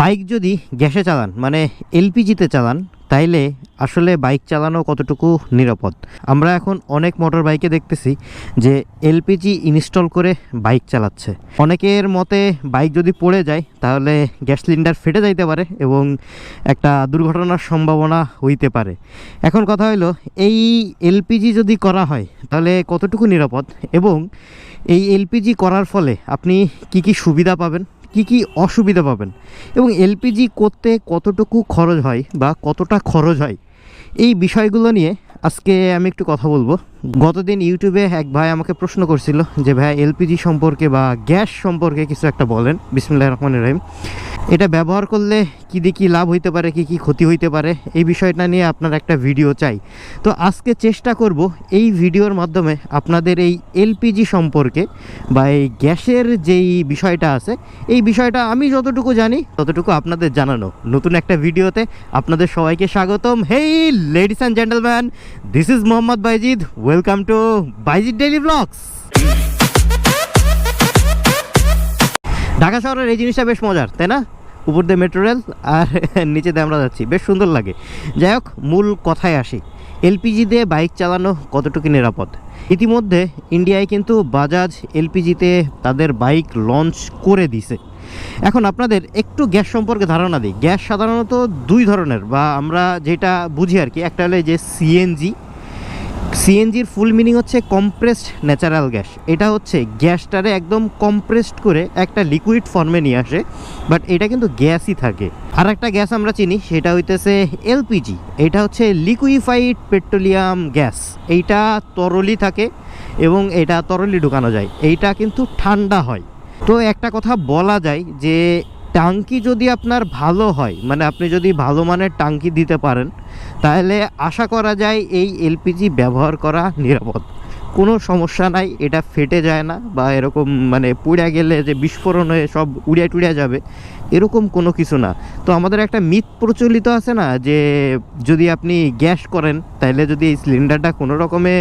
Bike যদি গ্যাসে চালান মানে এলপিজিতে চালান, তাইলে আসলে বাইক চালানো কতটুকু নিরাপদ? আমরা এখন অনেক মোটর বাইকে দেখতেছি যে এলপিজি ইনস্টল করে বাইক চালাচ্ছে। অনেকের মতে বাইক যদি পড়ে যায়, তাহলে গ্যাস সিলিন্ডার ফেটে যাইতে পারে এবং একটা দুর্ঘটনার সম্ভাবনা হইতে পারে। এখন কথা হলো এই এলপিজি যদি করা হয়, তাহলে কতটুকু নিরাপদ এবং এই এলপিজি করার ফলে আপনি কি কি সুবিধা পাবেন? কি কি অসুবিধা পাবেন? এবং এলপিজি করতে কতটুকু খরচ হয় বা কতটা খরচ হয়? এই বিষয়গুলো নিয়ে আজকে আমি একটু কথা বলব। গতদিন ইউটিউবে এক ভাই আমাকে প্রশ্ন করছিল যে, ভাই, এলপিজি সম্পর্কে বা গ্যাস সম্পর্কে কিছু একটা বলেন। বিসমুল্লাহ রহমান রহিম। এটা ব্যবহার করলে কী দিয়ে কী লাভ হইতে পারে, কী কী ক্ষতি হইতে পারে, এই বিষয়টা নিয়ে আপনার একটা ভিডিও চাই। তো আজকে চেষ্টা করব এই ভিডিওর মাধ্যমে আপনাদের এই এলপিজি সম্পর্কে বা এই গ্যাসের যেই বিষয়টা আছে, এই বিষয়টা আমি যতটুকু জানি ততটুকু আপনাদের জানানো। নতুন একটা ভিডিওতে আপনাদের সবাইকে স্বাগতম। Hey ladies and gentleman this is Mohammad Bayzid welcome to Bayzid daily blogs Dhaka শহরের এই জিনিসটা বেশ মজার, তাই না? উপর দিয়ে মেট্রো রেল আর নিচে দিয়ে আমরা যাচ্ছি। বেশ সুন্দর লাগে। যাই হোক, মূল কথায় আসি। এলপিজি দিয়ে বাইক চালানো কতটুকু নিরাপদ? ইতিমধ্যে ইন্ডিয়ায় কিন্তু বাজাজ এলপিজিতে তাদের বাইক লঞ্চ করে দিছে এখন আপনাদের একটু গ্যাস সম্পর্কে ধারণা দিই। গ্যাস সাধারণত দুই ধরনের বা আমরা যেটা বুঝি আর কি, একটা হলো যে সিএনজি সিএনজির ফুল মিনিং হচ্ছে কম্প্রেসড ন্যাচারাল গ্যাস এটা হচ্ছে গ্যাসটারে একদম কম্প্রেসড করে একটা লিকুইড ফর্মে নিয়ে আসে বাট এটা কিন্তু গ্যাসই থাকে। আর একটা গ্যাস আমরা চিনি, সেটা হইতেছে এলপিজি এটা হচ্ছে লিকুইফাইড পেট্রোলিয়াম গ্যাস এইটা তরলই থাকে এবং এটা তরলই ঢুকানো যায়, এইটা কিন্তু ঠান্ডা হয়। তো একটা কথা বলা যায় যে টাঙ্কি যদি আপনার ভালো হয় মানে আপনি যদি ভালো মানের টাঙ্কি দিতে পারেন, তাহলে আশা করা যায় এই এলপিজি ব্যবহার করা নিরাপদ। কোনো সমস্যা নাই, এটা ফেটে যায় না বা এরকম মানে পুড়ে গেলে যে বিস্ফোরণ হয়ে সব উড়িয়া টুড়িয়া যাবে, এরকম কোনো কিছু না। তো আমাদের একটা মিথ প্রচলিত আছে না যে যদি আপনি গ্যাস করেন, তাহলে যদি এই সিলিন্ডারটা কোনো রকমে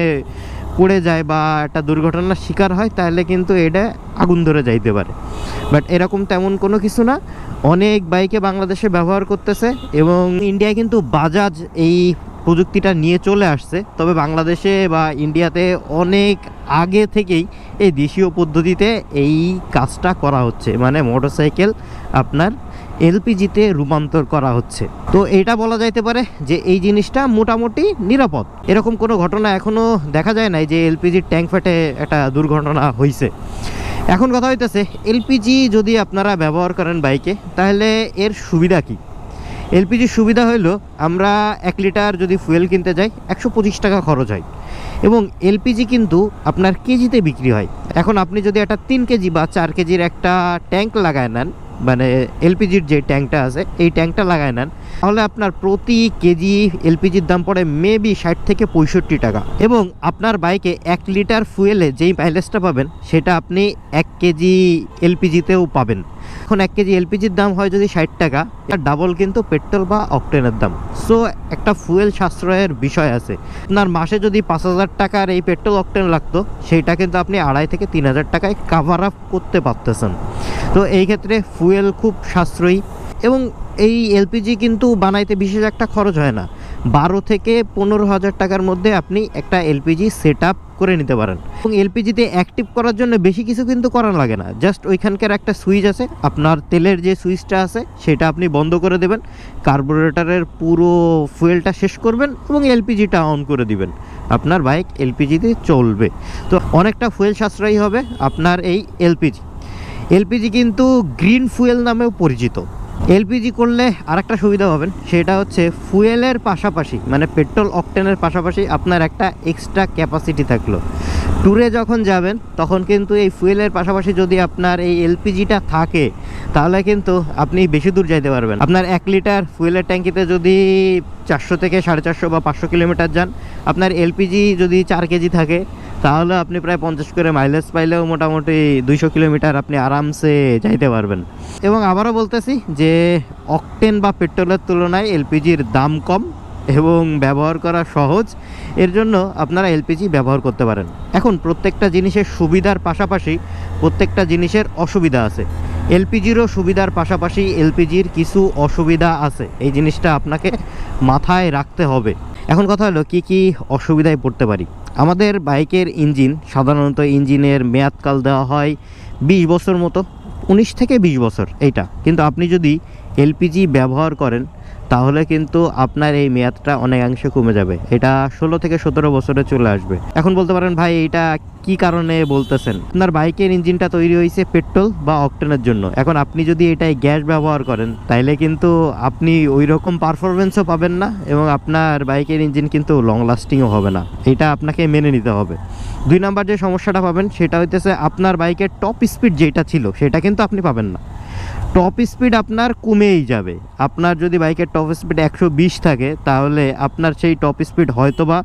পড়ে যায় বা একটা দুর্ঘটনার শিকার হয়, তাহলে কিন্তু এটা আগুন ধরে যাইতে পারে। বাট এরকম তেমন কোনো কিছু না। অনেক বাইকে বাংলাদেশে ব্যবহার করতেছে এবং ইন্ডিয়ায় কিন্তু বাজাজ এই প্রযুক্তিটা নিয়ে চলে আসছে। তবে বাংলাদেশে বা ইন্ডিয়াতে অনেক আগে থেকেই এই দেশীয় পদ্ধতিতে এই কাজটা করা হচ্ছে। মানে মোটরসাইকেল আপনার এলপিজিতে রূপান্তর করা হচ্ছে। তো এটা বলা যাইতে পারে যে এই জিনিসটা মোটামুটি নিরাপদ। এরকম কোনো ঘটনা এখনও দেখা যায় নাই যে এলপিজির ট্যাঙ্ক ফেটে একটা দুর্ঘটনা হয়েছে এখন কথা হইতেছে, এলপিজি যদি আপনারা ব্যবহার করেন বাইকে, তাহলে এর সুবিধা কি? এলপিজির সুবিধা হইল, আমরা এক লিটার যদি ফুয়েল কিনতে যাই, একশো পঁচিশ টাকা খরচ হয়। এবং এলপিজি কিন্তু আপনার কেজিতে বিক্রি হয়। এখন আপনি যদি একটা তিন কেজি বা চার কেজির একটা ট্যাঙ্ক লাগায় নেন মানে এলপিজির যে ট্যাঙ্কটা আছে, এই ট্যাঙ্কটা লাগায় নেন। তাহলে আপনার প্রতি কেজি এলপিজির দাম পড়ে মেবি ষাট থেকে পঁয়ষট্টি টাকা। এবং আপনার বাইকে এক লিটার ফুয়েলে যেই মাইলেজটা পাবেন, সেটা আপনি এক কেজি এলপিজিতেও পাবেন। এখন এক কেজি এলপিজির দাম হয় যদি ষাট টাকা তার ডাবল কিন্তু পেট্রোল বা অকটেনের দাম। সো একটা ফুয়েল সাশ্রয়ের বিষয় আছে। আপনার মাসে যদি পাঁচ হাজার টাকার এই পেট্রোল অকটেন লাগতো, সেইটা কিন্তু আপনি আড়াই থেকে তিন হাজার টাকায় কাভার আপ করতে পারতেছেন। তো এই ক্ষেত্রে ফুয়েল খুব সাশ্রয়ী এবং এই এলপিজি কিন্তু বানাইতে বিশেষ একটা খরচ হয় না। বারো থেকে পনেরো হাজার টাকার মধ্যে আপনি একটা এলপিজি সেট আপ করে নিতে পারেন। এবং এলপিজিতে অ্যাক্টিভ করার জন্য বেশি কিছু কিন্তু করা লাগে না। জাস্ট ওইখানকার একটা সুইচ আছে, আপনার তেলের যে সুইচটা আছে সেটা আপনি বন্ধ করে দেবেন, কার্বোরেটরের পুরো ফুয়েলটা শেষ করবেন এবং এলপিজিটা অন করে দিবেন। আপনার বাইক এলপিজিতে চলবে। তো অনেকটা ফুয়েল সাশ্রয়ী হবে আপনার এই এলপিজি। এলপিজি কিন্তু গ্রিন ফুয়েল নামেও পরিচিত। এলপিজি করলে আরেকটা সুবিধা পাবেন, সেটা হচ্ছে ফুয়েলের পাশাপাশি মানে পেট্রোল অকটেনের পাশাপাশি আপনার একটা এক্সট্রা ক্যাপাসিটি থাকল। ট্যুরে যখন যাবেন, তখন কিন্তু এই ফুয়েলের পাশাপাশি যদি আপনার এই এলপিজিটা থাকে, তাহলে কিন্তু আপনি বেশি দূর যাইতে পারবেন। আপনার এক লিটার ফুয়েলের ট্যাঙ্কিতে যদি চারশো থেকে সাড়ে চারশো বা পাঁচশো কিলোমিটার যান। আপনার এলপিজি যদি চার কেজি থাকে, তাহলে আপনি প্রায় পঞ্চাশ করে মাইলেজ পাইলেও মোটামুটি দুইশো কিলোমিটার আপনি আরামসে যাইতে পারবেন। এবং আবারও বলতেছি যে অকটেন বা পেট্রোলের তুলনায় এলপিজির দাম কম এবং ব্যবহার করা সহজ। এর জন্য আপনারা এলপিজি ব্যবহার করতে পারেন। এখন প্রত্যেকটা জিনিসের সুবিধার পাশাপাশি প্রত্যেকটা জিনিসের অসুবিধা আছে। এলপিজিরও সুবিধার পাশাপাশি এলপিজির কিছু অসুবিধা আছে। এই জিনিসটা আপনাকে মাথায় রাখতে হবে। এখন কথা হলো, কি কি অসুবিধায় পড়তে পারি? আমাদের বাইকের ইঞ্জিন, সাধারণত ইঞ্জিনের মেয়াদকাল দেওয়া হয় বিশ বছর মতো, উনিশ থেকে বিশ বছর এইটা। কিন্তু আপনি যদি এলপিজি ব্যবহার করেন তাহলে কিন্তু আপনার এই মেয়াদটা অনেকাংশে কমে যাবে। এটা ষোলো থেকে সতেরো বছরে চলে আসবে। এখন বলতে পারেন, ভাই, এটা কি কারণে বলতেছেন? আপনার বাইকের ইঞ্জিনটা তৈরি হয়েছে পেট্রোল বা অকটেনের জন্য। এখন আপনি যদি এটাই গ্যাস ব্যবহার করেন, তাইলে কিন্তু আপনি ওই রকম পারফরমেন্সও পাবেন না এবং আপনার বাইকের ইঞ্জিন কিন্তু লং লাস্টিংও হবে না। এটা আপনাকে মেনে নিতে হবে। দুই নাম্বার যে সমস্যাটা পাবেন, সেটা হইতেছে আপনার বাইকের টপ স্পিড যেটা ছিল, সেটা কিন্তু আপনি পাবেন না। টপ স্পিড আপনার কমেই যাবে। আপনার যদি বাইকের টপ স্পিড একশো বিশ থাকে, তাহলে আপনার সেই টপ স্পিড হয়তো বা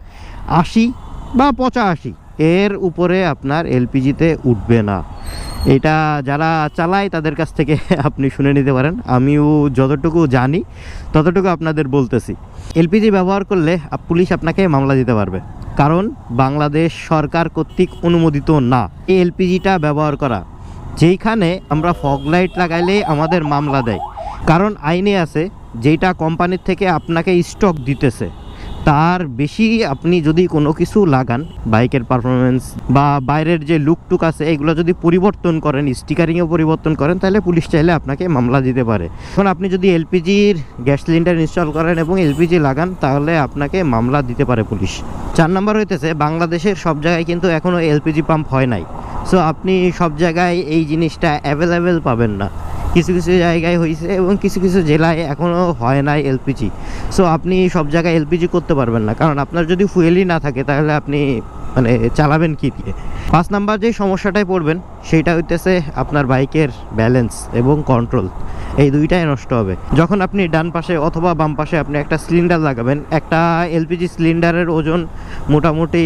আশি বা পঁচাশি। এর উপরে আপনার এলপিজিতে উঠবে না। এটা যারা চালায়, তাদের কাছ থেকে আপনি শুনে নিতে পারেন। আমিও যতটুকু জানি, ততটুকু আপনাদের বলতেছি। এলপিজি ব্যবহার করলে পুলিশ আপনাকে মামলা দিতে পারবে। কারণ বাংলাদেশ সরকার কর্তৃক অনুমোদিত না। এই এলপিজিটা ব্যবহার করা যেইখানে আমরা ফগ লাইট লাগাইলেই আমাদের মামলা দেয়। কারণ আইনে আছে যেটা কোম্পানির থেকে আপনাকে স্টক দিতেছে, তার বেশি আপনি যদি কোনো কিছু লাগান, বাইকের পারফরমেন্স বা বাইরের যে লুকটুক আছে, এগুলো যদি পরিবর্তন করেন, স্টিকারিংও পরিবর্তন করেন, তাহলে পুলিশ চাইলে আপনাকে মামলা দিতে পারে। এখন আপনি যদি এলপিজির গ্যাস সিলিন্ডার ইনস্টল করেন এবং এলপিজি লাগান, তাহলে আপনাকে মামলা দিতে পারে পুলিশ। চার নম্বর হইতেছে, বাংলাদেশের সব জায়গায় কিন্তু এখনও এলপিজি পাম্প হয় নাই। সো আপনি সব জায়গায় এই জিনিসটা অ্যাভেলেবেল পাবেন না। কিছু কিছু জায়গায় হয়েছে এবং কিছু কিছু জেলায় এখনও হয় নাই এলপিজি। সো আপনি সব জায়গায় এলপিজি করতে পারবেন না। কারণ আপনার যদি ফুয়েলই না থাকে, তাহলে আপনি মানে চালাবেন কি দিয়ে? পাঁচ নাম্বার যে সমস্যাটায় পড়বেন, সেটা হইতেছে আপনার বাইকের ব্যালেন্স এবং কন্ট্রোল এই দুইটাই নষ্ট হবে। যখন আপনি ডান পাশে অথবা বাম পাশে আপনি একটা সিলিন্ডার লাগাবেন, একটা এলপিজি সিলিন্ডারের ওজন মোটামুটি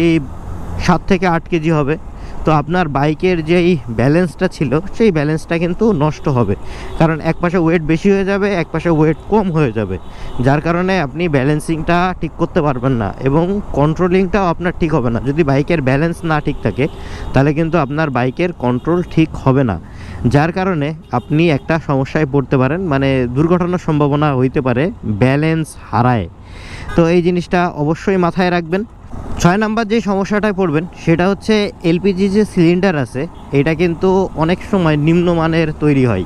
সাত থেকে আট কেজি হবে। তো আপনার বাইকের যেই ব্যালেন্সটা ছিল, সেই ব্যালেন্সটা কিন্তু নষ্ট হবে। কারণ এক পাশে ওয়েট বেশি হয়ে যাবে, এক পাশে ওয়েট কম হয়ে যাবে। যার কারণে আপনি ব্যালেন্সিংটা ঠিক করতে পারবেন না এবং কন্ট্রোলিংটাও আপনার ঠিক হবে না। যদি বাইকের ব্যালেন্স না ঠিক থাকে, তাহলে কিন্তু আপনার বাইকের কন্ট্রোল ঠিক হবে না। যার কারণে আপনি একটা সমস্যায় পড়তে পারেন মানে দুর্ঘটনার সম্ভাবনা হইতে পারে ব্যালেন্স হারায়। তো এই জিনিসটা অবশ্যই মাথায় রাখবেন। ছয় নাম্বার যে সমস্যাটায় পড়বেন, সেটা হচ্ছে এলপিজি যে সিলিন্ডার আছে, এটা কিন্তু অনেক সময় নিম্নমানের তৈরি হয়,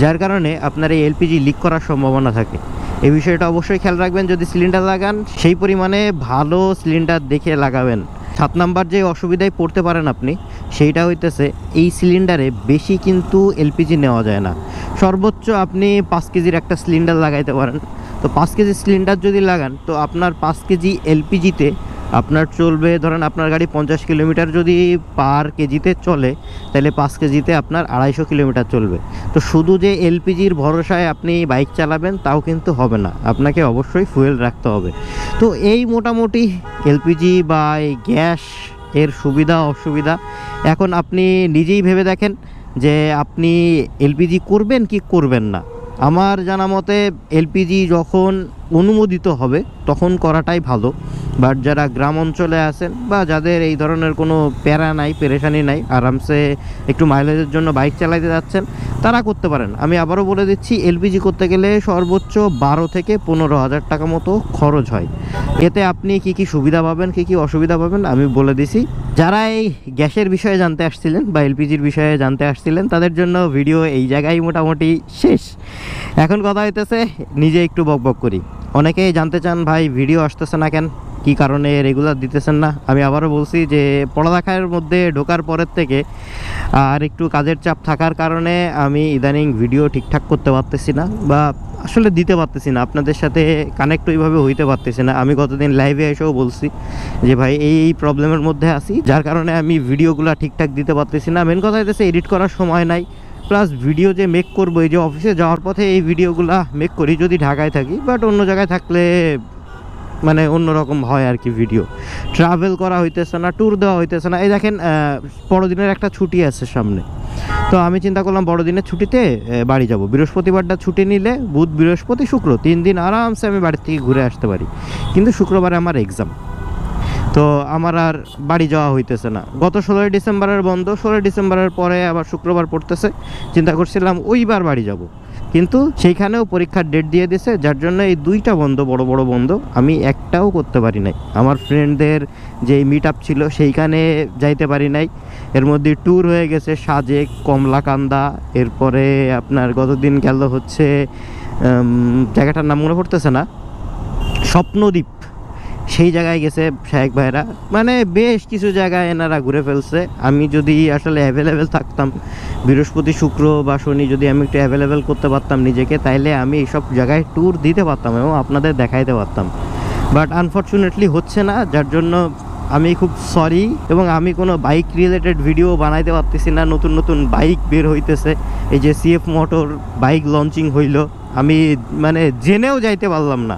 যার কারণে আপনার এই এলপিজি লিক করার সম্ভাবনা থাকে। এই বিষয়টা অবশ্যই খেয়াল রাখবেন, যদি সিলিন্ডার লাগান, সেই পরিমাণে ভালো সিলিন্ডার দেখে লাগাবেন। সাত নাম্বার যে অসুবিধায় পড়তে পারেন আপনি, সেইটা হইতেছে এই সিলিন্ডারে বেশি কিন্তু এলপিজি নেওয়া যায় না। সর্বোচ্চ আপনি পাঁচ কেজির একটা সিলিন্ডার লাগাইতে পারেন। তো পাঁচ কেজি সিলিন্ডার যদি লাগান, তো আপনার পাঁচ কেজি এলপিজিতে আপনার চলবে, ধরেন আপনার গাড়ি পঞ্চাশ কিলোমিটার যদি পার কেজিতে চলে, তাহলে পাঁচ কেজিতে আপনার আড়াইশো কিলোমিটার চলবে। তো শুধু যে এলপিজির ভরসায় আপনি বাইক চালাবেন, তাও কিন্তু হবে না। আপনাকে অবশ্যই ফুয়েল রাখতে হবে। তো এই মোটামুটি এলপিজি বা এই গ্যাস এর সুবিধা, অসুবিধা, এখন আপনি নিজেই ভেবে দেখেন যে আপনি এলপিজি করবেন কি করবেন না। আমার জানা মতে, এলপিজি যখন অনুমোদিত হবে, তখন করাটাই ভালো। বাট যারা গ্রাম অঞ্চলে আছেন বা যাদের এই ধরনের কোনো প্যারা নাই, পেরেশানি নাই, আরামসে একটু মাইলেজের জন্য বাইক চালাতে যাচ্ছেন, তারা করতে পারেন। আমি আবারও বলে দিচ্ছি এলপিজি করতে গেলে সর্বোচ্চ বারো থেকে পনেরো হাজার টাকা মতো খরচ হয়। এতে আপনি কি কি সুবিধা পাবেন, কি কি অসুবিধা পাবেন, আমি বলে দিছি। যারা এই গ্যাসের বিষয়ে জানতে আসছিলেন বা এলপিজির বিষয়ে জানতে আসছিলেন, তাদের জন্য ভিডিও এই জায়গায় মোটামুটি শেষ। এখন কথা হইতেছে, নিজে একটু বকবক করি। অনেকেই জানতে চান, ভাই, ভিডিও আসতেছে না কেন? কি কারণে রেগুলার দিতেছেন না? আমি আবারও বলছি যে, পড়ালেখার মধ্যে ঢোকার পরের থেকে আর একটু কাজের চাপ থাকার কারণে আমি ইদানিং ভিডিও ঠিকঠাক করতে পারতেছি না বা আসলে দিতে পারতেছি না। আপনাদের সাথে কানেক্ট ওইভাবে হইতে পারতেছি না। আমি গতদিন লাইভে এসেও বলছি যে, ভাই, এই এই প্রবলেমের মধ্যে আছি। যার কারণে আমি ভিডিওগুলো ঠিকঠাক দিতে পারতেছি না। মেন কথা হইতেছে এডিট করার সময় নাই। প্লাস ভিডিও যে মেক করব, এই যে অফিসে যাওয়ার পথে এই ভিডিওগুলো মেক করি, যদি ঢাকায় থাকি বাট অন্য জায়গায় থাকলে মানে অন্যরকম হয় আর কি ভিডিও ট্রাভেল করা হইতেছে না ট্যুর দেওয়া হইতেছে না। এই দেখেন বড়দিনের একটা ছুটি আছে সামনে। তো আমি চিন্তা করলাম বড়দিনের ছুটিতে বাড়ি যাব। বৃহস্পতিবারটা ছুটি নিলে, বুধ, বৃহস্পতি, শুক্র, তিন দিন আরামসে আমি বাড়ির থেকে ঘুরে আসতে পারি। কিন্তু শুক্রবারে আমার এক্সাম তো আমার আর বাড়ি যাওয়া হইতেছে না। গত ষোলোই ডিসেম্বরের বন্ধ, ষোলোই ডিসেম্বরের পরে আবার শুক্রবার পড়তেছে। চিন্তা করছিলাম ওইবার বাড়ি যাব। কিন্তু সেইখানেও পরীক্ষার ডেট দিয়ে দিছে, যার জন্য এই দুইটা বন্ধ, বড় বড় বন্ধ আমি একটাও করতে পারি নাই। আমার ফ্রেন্ডদের যে মিট আপ ছিল সেইখানে যাইতে পারি নাই। এর মধ্যে ট্যুর হয়ে গেছে সাজেক, কমলাকান্দা, এরপরে আপনার গতদিন গেল হচ্ছে জায়গাটার নাম মনে পড়তেছে না? স্বপ্নদ্বীপ। সেই জায়গায় গেছে শাহেক ভাইরা মানে বেশ কিছু জায়গায় এনারা ঘুরে ফেলছে। আমি যদি আসলে অ্যাভেলেবেল থাকতাম, বৃহস্পতি, শুক্র বা শনি যদি আমি একটু অ্যাভেলেবেল করতে পারতাম নিজেকে, তাইলে আমি এইসব জায়গায় ট্যুর দিতে পারতাম এবং আপনাদের দেখাইতে পারতাম। বাট আনফর্চুনেটলি হচ্ছে না, যার জন্য আমি খুব সরি এবং আমি কোনো বাইক রিলেটেড ভিডিও বানাইতে পারতেছি না। নতুন নতুন বাইক বের হইতেছে। এই যে সিএফ মোটর বাইক লঞ্চিং হইল। আমি মানে জেনেও যাইতে পারলাম না।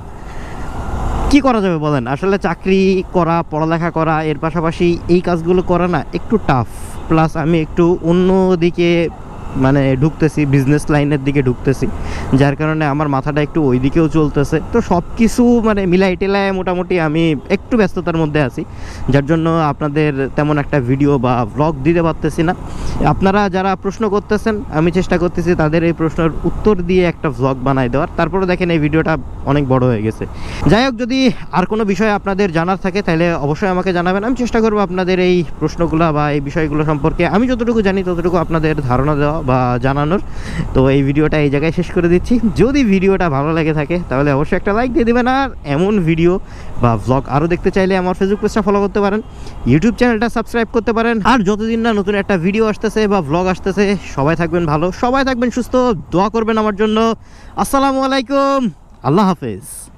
কি করা যাবে বলেন? আসলে চাকরি করা, পড়ালেখা করা, এর পাশাপাশি এই কাজগুলো করা না, একটু টাফ প্লাস আমি একটু অন্য দিকে মানে ঢুকতেছি বিজনেস লাইনের দিকে ঢুকতেছি। যার কারণে আমার মাথাটা একটু ওই দিকেও চলতেছে। তো সব কিছু মানে মিলাই টেলায় মোটামুটি আমি একটু ব্যস্ততার মধ্যে আছি। যার জন্য আপনাদের তেমন একটা ভিডিও বা ব্লগ দিতে পারতেছি না। আপনারা যারা প্রশ্ন করতেছেন, আমি চেষ্টা করতেছি তাদের এই প্রশ্নের উত্তর দিয়ে একটা ভ্লগ বানাই দেওয়ার। তারপরে দেখেন এই ভিডিওটা অনেক বড় হয়ে গেছে। যাই হোক, যদি আর কোনো বিষয় আপনাদের জানার থাকে, তাহলে অবশ্যই আমাকে জানাবেন। আমি চেষ্টা করব আপনাদের এই প্রশ্নগুলো বা এই বিষয়গুলো সম্পর্কে আমি যতটুকু জানি, ততটুকু আপনাদের ধারণা দেওয়া। বা জানানোর। তো এই ভিডিওটা এই জায়গায় শেষ করে দিচ্ছি। যদি ভিডিওটা ভালো লাগে থাকে, তাহলে অবশ্যই একটা লাইক দিয়ে দেবেন। আর এমন ভিডিও বা ভ্লগ আরও দেখতে চাইলে আমার ফেসবুক পেজটা ফলো করতে পারেন। ইউটিউব চ্যানেলটা সাবস্ক্রাইব করতে পারেন। আর যতদিন না নতুন একটা ভিডিও আসতেছে বা ভ্লগ আসতেছে, সবাই থাকবেন ভালো। সবাই থাকবেন সুস্থ। দোয়া করবেন আমার জন্য। আসসালামু আলাইকুম। আল্লাহ হাফেজ।